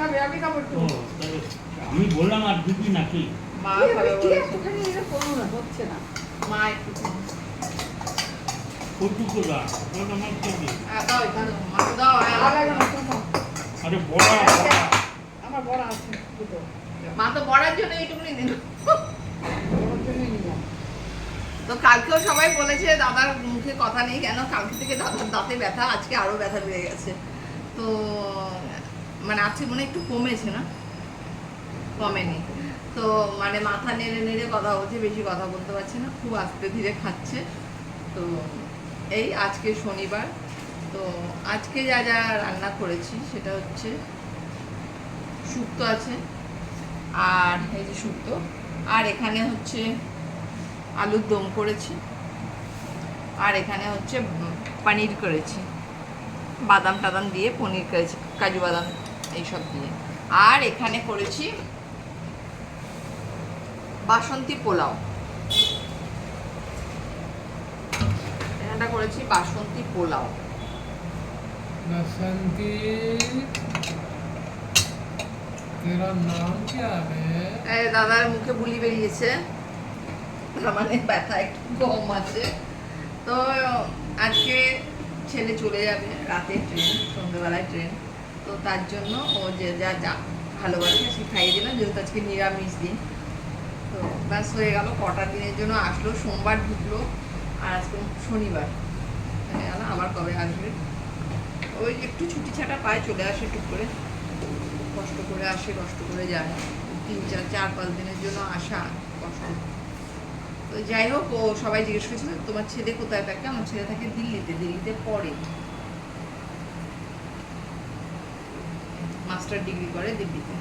খাবে আমি খাব একটু। আমি বললাম আর দিবি নাকি? মা খাবে। একটুখানি এটা করো না হচ্ছে না। মা একটু মা তো বড়ার জন্য এইটুকুনি দিল। তো কালকেও সবাই বলেছে দাদার মুখে কথা নেই কেন? কালকে থেকে দাদার দাঁতে ব্যথা আজকে আরও ব্যথা বেড়ে গেছে। তো মানে আজকে মনে একটু কমেছে না? কমেনি। তো মানে মাথা নেড়ে নেড়ে কথা বলছে, বেশি কথা বলতে পারছে না, খুব আস্তে ধীরে খাচ্ছে। তো এই আজকে শনিবার। তো আজকে যা যা রান্না করেছি সেটা হচ্ছে শুক্তো আছে আর এই যে শুক্তো। আর এখানে হচ্ছে আলুর দম করেছি। আর এখানে হচ্ছে পনির করেছি। বাদাম টাদাম দিয়ে পনির করেছি, কাজু বাদাম। এইসব দিয়ে। আর এখানে করেছি বাসন্তী পোলাও। এখানটা করেছি বাসন্তী পোলাও। বাসন্তী দাদার মুখে বুলি বেরিয়েছে। মানে ব্যথা একটু কম আছে। তো আজকে ছেলে চলে যাবে রাতে ট্রেন সন্ধ্যেবেলায় ট্রেন। তো তার জন্য ও যে যা যা ভালোবাসে সে খাইয়ে দিলাম যেহেতু আজকে নিরামিষ দিন। তো ব্যাস হয়ে গেল, কটা দিনের জন্য আসলো, সোমবার ঢুকলো, আর আজকে শনিবার। হয়ে গেল, আবার কবে আসবে? ওই একটু ছুটি ছাটা পায়, চলে আসে টুক করে। কষ্ট করে আসে, কষ্ট করে যায়। তিন চার চার, পাঁচ দিনের জন্য আসা কষ্ট। তো যাই হোক, ও সবাই জিজ্ঞেস করেছিল, তোমার ছেলে কোথায় থাকে? আমার ছেলে থাকে দিল্লিতে দিল্লিতে পড়ে। মাস্টার ডিগ্রি করে দিল্লিতে।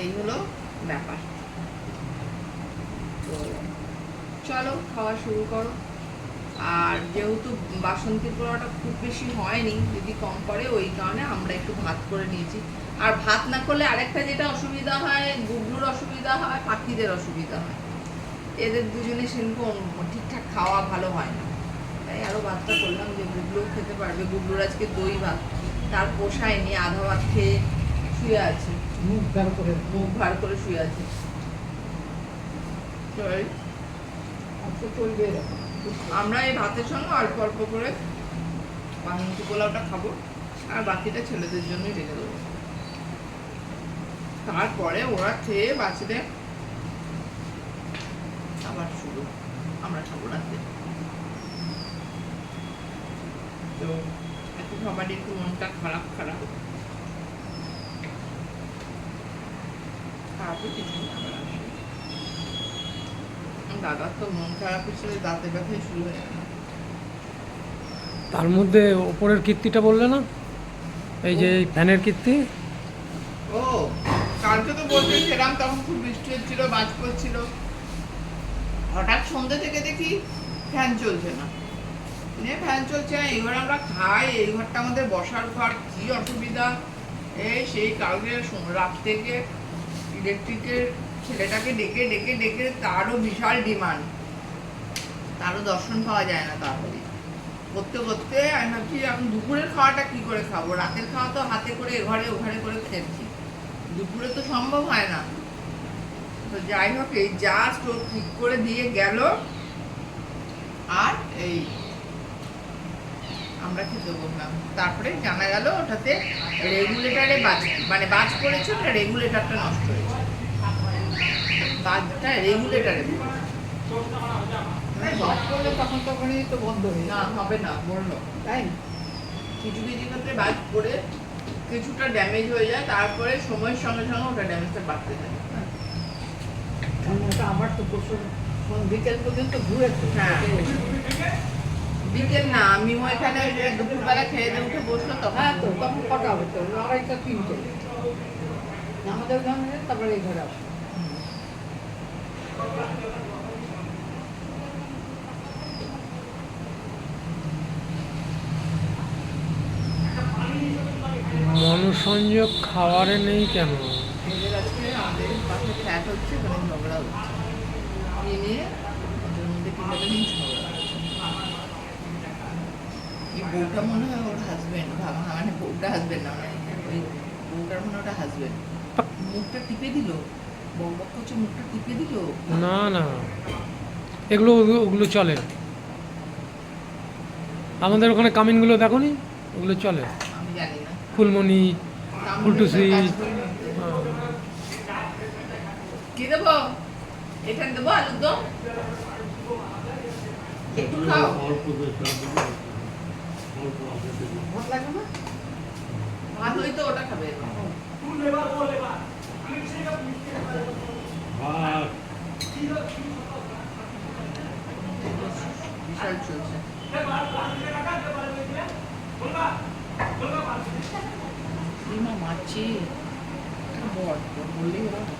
এই হলো ব্যাপার। চলো, খাওয়া শুরু করো। আর যেহেতু বাসন্তী পোলাওটা খুব বেশি হয়নি, যদি কম করে, ওই কারণে আমরা একটু ভাত করে নিয়েছি। আর ভাত না করলে আরেকটা যেটা অসুবিধা হয় গুবলুর অসুবিধা হয়, পাখিদের অসুবিধা হয়। এদের দুজনে সেরকম ঠিকঠাক খাওয়া ভালো হয় না। তাই আরও ভাতটা করলাম যে গুবলুও খেতে পারবে। গুবলুর আজকে দই ভাত। তার পোষায়নি আধা ভাত খেয়ে শুয়ে আছে। মুখ গাল করে মুখ ভার করে শুয়ে আছে। চলবে আমরা এই ভাতের সঙ্গে অল্প অল্প করে বাসন্তী পোলাওটা খাব। আর বাকিটা ছেলেদের জন্যই রেখে দেবো। তারপরে ওরা খেয়ে বাঁচলে আবার শুরু। আমরা খাব রাতে। তো সবারই একটু মনটা খারাপ খারাপ খারাপই কিছু আবার আসে। দাদার তো মন খারাপ হিসেবে দাঁতে ব্যথাই শুরু হয়ে গেল তার মধ্যে ওপরের কীর্তিটা বললে না? এই যে এই ফ্যানের কীর্তি? ও কালকে তো বলতেছিলাম তখন খুব বৃষ্টি হচ্ছিল বাজ পড়ছিল। হঠাৎ সন্ধ্যে থেকে দেখি ফ্যান চলছে না। ফ্যান চলছে আমরা খাই। এই ঘরটা আমাদের বসার ঘর, কি অসুবিধা? এই সেই কালকে রাত থেকে ইলেকট্রিকের ছেলেটাকে ডেকে ডেকে ডেকে তারও বিশাল ডিমান্ড তারও দর্শন পাওয়া যায় না তাড়াতাড়ি। করতে করতে আমি ভাবছি, আমি দুপুরের খাওয়াটা কি করে খাব? রাতের খাওয়া তো হাতে করে এঘরে ওখানে করে খেয়েছি। দুপুরে তো সম্ভব হয় না। তো যাই হোক, এই জাস্ট ও ঠিক করে দিয়ে গেল। আর এই আমরা খেতে বললাম তারপরে জানা গেল ওটাতে রেগুলেটারে বাজ মানে বাজ পড়েছে ওটা রেগুলেটারটা নষ্ট হয়েছে। বাজটা রেগুলেটারে তখন তখনই তো বন্ধ হয়ে না হবে না বলল তাই? কিছু কিছু ক্ষেত্রে বাজ পড়ে কিছুটা ড্যামেজ হয়ে যায় তারপরে সময়ের সঙ্গে সঙ্গে ওটা ড্যামেজটা বাড়তে থাকে। কারণ ওটা আমার তো প্রচুর বিকেল পর্যন্ত ঘুরেছে হ্যাঁ। বিকেল না আমিও এখানে ওই যে দুপুরবেলা খেয়ে দিয়ে উঠে বসল তখন হ্যাঁ তো তখন কটা হবে তো আড়াইটা তিনটে। আমাদের ঘরে তারপরে এই ঘরে আসে মনসংযোগ খাওয়ারে নেই কেন? এদের আজকে আমাদের পাশে ফ্ল্যাট হচ্ছে ঝগড়া হচ্ছে নিয়ে মধ্যে কি বলে নিন ঝগড়া হচ্ছে। এই বউটা মনে হয় ওর হাজবেন্ড মানে বউটা হাজবেন্ড না মানে ওই বউটার মনে ওটা হাজবেন্ড মুখটা টিপে দিল করছে মুখটা টিপে দিল। না না। এগুলো ওগুলো চলে। আমাদের ওখানে কামিনগুলো দেখো নি ওগুলো চলে। আমি জানি না। ফুলমণি ফুলটুসি কি এটা দেবো আলুর দম? একটু খাও অল্প বেশি অল্প আছে দেখি। ভাত লাগবে না? ভাত হই তো ওটা খাবে ভাত। বিশাল চলছে। মারছি। বল বল বললেই হলো না।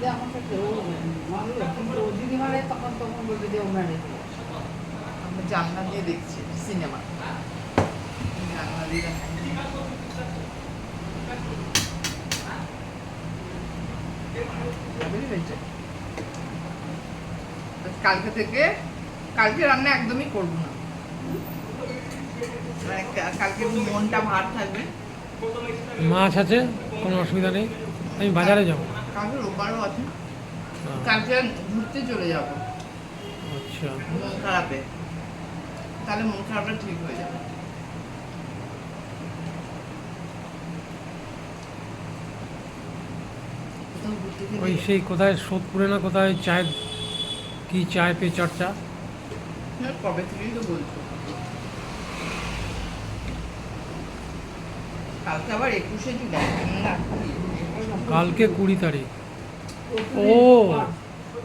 যে আমার সাথে ও মারলো কিন্তু ও যদি মারে তখন তখন মেরে দিল আমরা জানলা দিয়ে দেখছি সিনেমা। জানলা দিয়ে? কালকে থেকে কালকে রান্না একদমই করব না। মানে কালকে মনটা ভার থাকবে। মাছ আছে কোনো অসুবিধা নেই। আমি বাজারে যাব। কালকে রোববারও আছে। আহ, কালকে ঘুরতে চলে যাব। আচ্ছা। মন খারাপে। তাহলে মন খারাপটা ঠিক হয়ে যাবে। কোথাও ঘুরতে গেলে- ওই সেই কোথায় সোদপুরে না কোথায় চায়ের কি চায় পে চর্চা? কবে থেকেই তো বলছো। কালকে আবার একুশে জুলাই কালকে কুড়ি তারিখ। ও!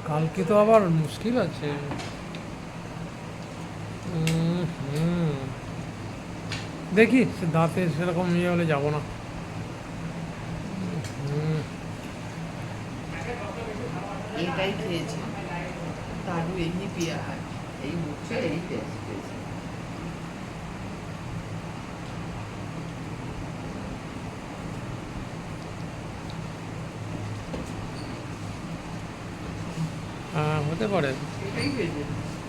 কালকে তো আবার মুশকিল আছে। হুম। দেখি, সে দাঁতে সেরকম ইয়ে হলে যাব না। এটাই খেয়েছে। দাদু এমনি পিয়া এই মুখে এই টেস্ট হ্যাঁ, হতে পারে।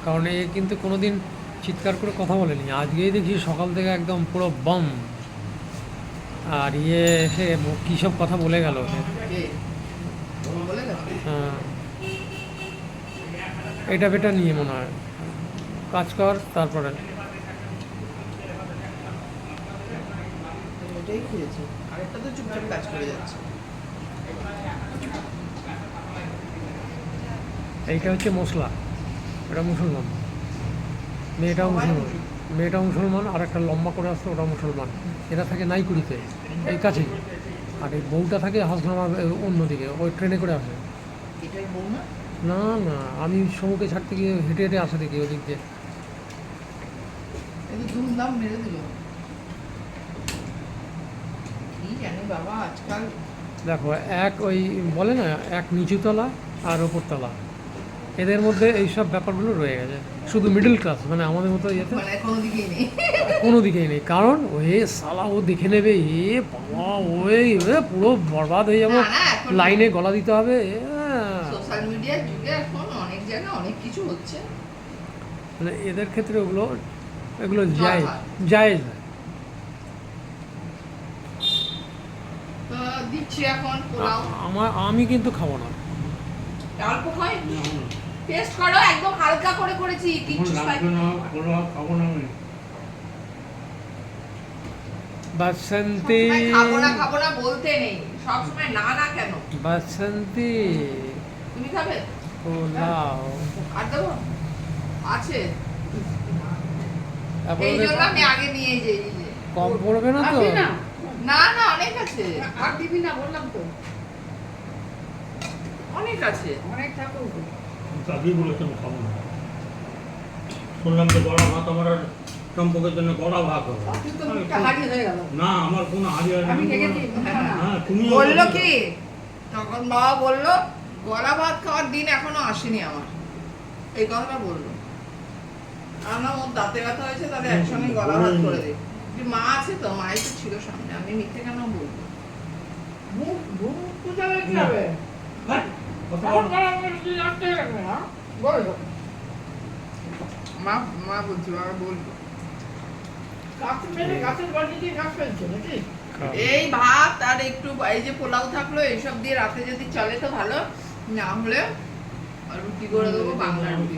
কারণ এ কিন্তু কোনোদিন চিৎকার করে কথা বলেনি। আজকেই দেখি সকাল থেকে একদম পুরো বম। আর ইয়ে এসে কী সব কথা বলে গেল হ্যাঁ। এটা বেটা নিয়ে মনে হয়। কাজ কর তারপরে। এটাই খেয়েছে আরেকটা তো চুপচাপ কাজ করে যাচ্ছে। এইটা হচ্ছে মশলা। এটা মুসলমান। মেয়েটাও মুসলমান। মেয়েটাও মুসলমান আর একটা লম্বা করে আসতো ওটা মুসলমান। এরা থাকে নাইকুড়িতে এই কাছেই। আর এই বউটা থাকে হাসনামা অন্যদিকে ওই ট্রেনে করে আসে। না? না আমি সমুখে ছাড়তে গিয়ে হেঁটে হেঁটে আসে দেখি ওদিক দিয়ে। দেখো এক ওই বলে না এক নিচুতলা আর ওপরতলা। এদের মধ্যে এইসব ব্যাপারগুলো রয়ে গেছে। শুধু মিডল ক্লাস মানে আমাদের মতো ইয়েতে? মানে কোনো দিকেই নেই। কোনো দিকেই নেই। কারণ ও এ সালা ও দেখে নেবে এ বাবা ওই এ পুরো বরবাদ হয়ে যাব। লাইনে গলা দিতে হবে এ, সোশ্যাল মিডিয়ার যুগে এখন অনেক জায়গায় অনেক কিছু হচ্ছে। মানে এদের ক্ষেত্রে ওগুলো এগুলো যায় কথা। যায় দিচ্ছি এখন পোলাও। আমার আমি কিন্তু খাব না। অল্প খাই? টেস্ট করো একদম হালকা করে করেছি কিচ্ছু লাগবে না পোলাও খাব না আমি। বাসন্তী। খাব না খাব না বলতে নেই সবসময় না না কেন? বাসন্তী। তুমি খাবে? পোলাও। আর দেবো? আছে। এই জন্য আমি আগে নিয়ে যাই কম পড়বে না তো? না? না না অনেক আছে। আর দিবি না বললাম তো। অনেক আছে। অনেক ঠাকুর। আগেই বলেছেন খাব না শুনলাম যে গড়া ভাত আমার আর চম্পকের জন্য গড়া ভাত হবে। না আমার কোনো হারিয়ে। হ্যাঁ তুমি বলল কি? তখন বাবা বলল গলা ভাত খাওয়ার দিন এখনও আসেনি আমার। এই কথাটা বলল। আমার ওর দাঁতে ব্যথা হয়েছে তাহলে একসঙ্গে গলা ভাত করে দিই যে মা আছে তো মাই তো ছিল সামনে আমি মিথ্যে কেন বলব? মুখ মুখ পূজা হয়ে হবে হ্যাঁ, মা বলছি বলব এই ভাত আর একটু এই যে পোলাও থাকল এইসব দিয়ে রাতে যদি চলে তো ভালো, না হলে আর রুটি করে দেবো বাংলা রুটি।